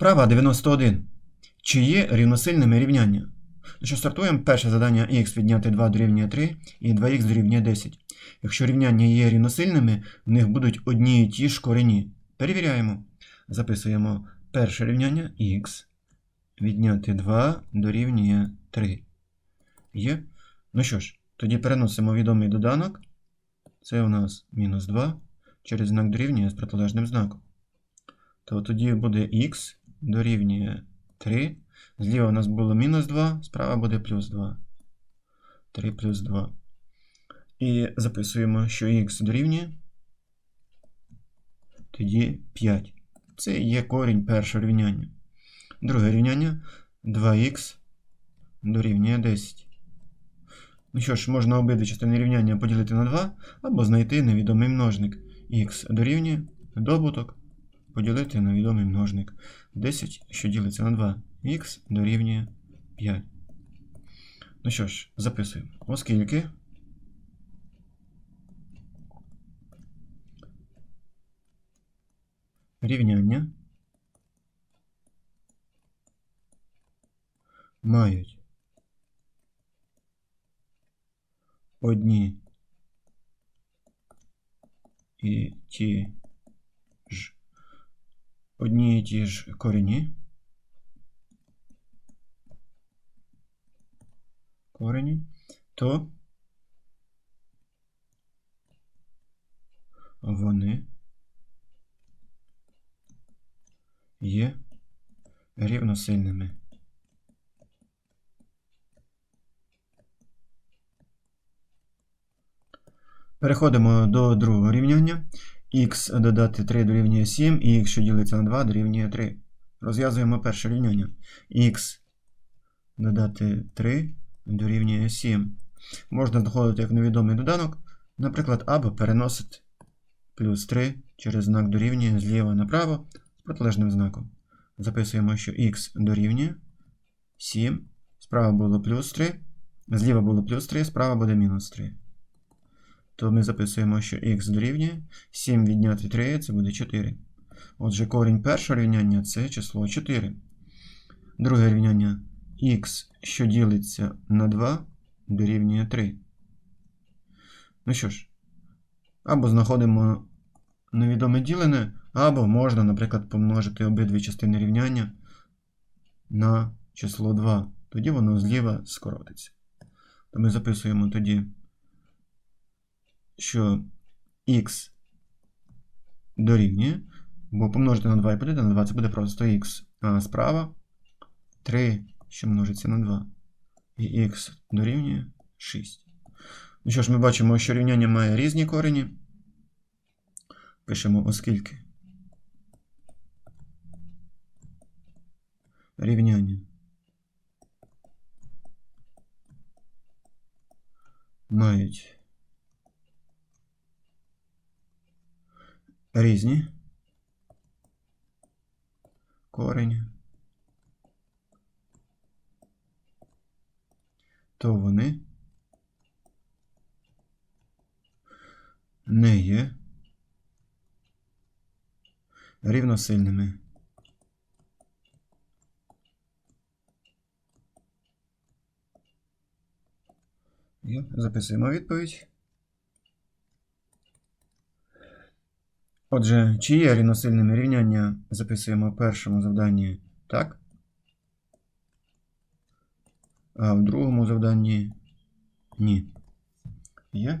Вправа 91. Чи є рівносильними рівняння? Що, стартуємо. Перше завдання х відняти 2 дорівнює 3 і 2х дорівнює 10. Якщо рівняння є рівносильними, в них будуть одні і ті ж корені. Перевіряємо. Записуємо перше рівняння х відняти 2 дорівнює 3. Є? Ну що ж, тоді переносимо відомий доданок. Це у нас мінус 2 через знак дорівнює з протилежним знаком. То тоді буде х дорівнює 3. Зліва у нас було мінус 2, справа буде плюс 2. 3 плюс 2. І записуємо, що х дорівнює. Тоді 5. Це є корінь першого рівняння. Друге рівняння 2х дорівнює 10. Ну що ж, можна обидві частини рівняння поділити на 2, або знайти невідомий множник. х дорівнює добуток поділити на відомий множник. 10, що ділиться на 2, х дорівнює 5. Ну що ж, записуємо. Оскільки рівняння мають одні і ті одні і ті ж корені. Корені, то вони є рівносильними. Переходимо до другого рівняння. Х додати 3 дорівнює 7, і х, що ділиться на 2, дорівнює 3. Розв'язуємо перше рівняння. х додати 3 дорівнює 7. Можна знаходити як невідомий доданок, наприклад, або переносити плюс 3 через знак дорівнює зліва направо з протилежним знаком. Записуємо, що х дорівнює 7. Справа було плюс 3, зліва було плюс 3, справа буде мінус 3 то ми записуємо, що х дорівнює 7 відняти 3 це буде 4. Отже, корінь першого рівняння це число 4. Друге рівняння х, що ділиться на 2, дорівнює 3. Ну що ж, або знаходимо невідоме ділене, або можна, наприклад, помножити обидві частини рівняння на число 2. Тоді воно зліва скоротиться. То ми записуємо тоді що х дорівнює, бо помножити на 2 і поділити на 2 це буде просто х. Справа 3, що множиться на 2. І х дорівнює 6. Ну що ж, ми бачимо, що рівняння має різні корені. Пишемо оскільки. Рівняння. Мають різні. Корень. То вони не є рівносильними. Записуємо відповідь. Отже, чи є рівносильними рівняння записуємо в першому завданні так. А в другому завданні ні. Є?